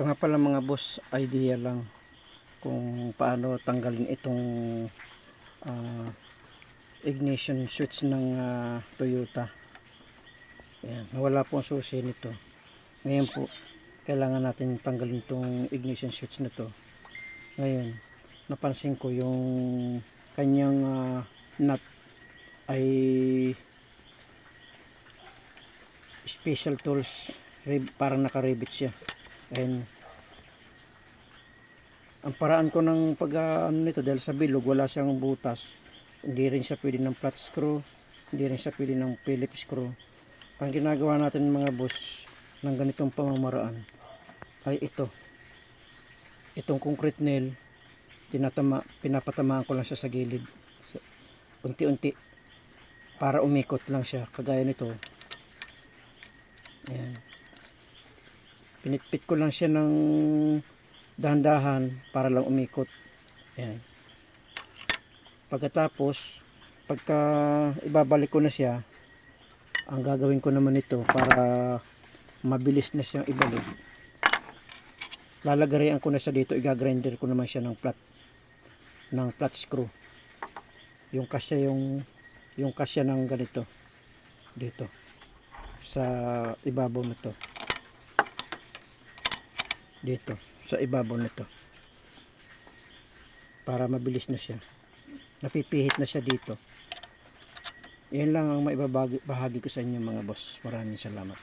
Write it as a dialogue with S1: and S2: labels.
S1: Ito nga pala mga boss, idea lang kung paano tanggalin itong ah, ignition switch ng ah, Toyota. Ayan, nawala po ang susi nito. Ngayon po, kailangan natin tanggalin itong ignition switch na to. Ngayon, napansin ko yung kanyang ah, nut ay special tools parang naka-rivet siya and ang paraan ko ng pag ah, ano nito dahil sa bilog wala siyang butas. Hindi rin siya pwede ng flat screw hindi rin siya pwede ng Phillips screw. Ang ginagawa natin mga boss ng ganitong pamamaraan ay ito. Itong concrete nail tinatama, pinapatamaan ko lang siya sa gilid. Unti-unti para umikot lang siya kagaya nito. Ayan. Pinitpit ko lang siya ng dahan-dahan para lang umikot. Ayan. Pagkatapos, pagka ibabalik ko na siya, ang gagawin ko naman ito para mabilis na siyang ibalik. Lalagarian ko na siya dito, igagrinder ko naman siya ng flat ng flat screw. Yung kasya yung yung kasya ng ganito dito sa ibabaw nito dito sa ibabaw nito. Para mabilis na siya. Napipihit na siya dito. Yan lang ang maibabahagi bahagi ko sa inyo mga boss. Maraming salamat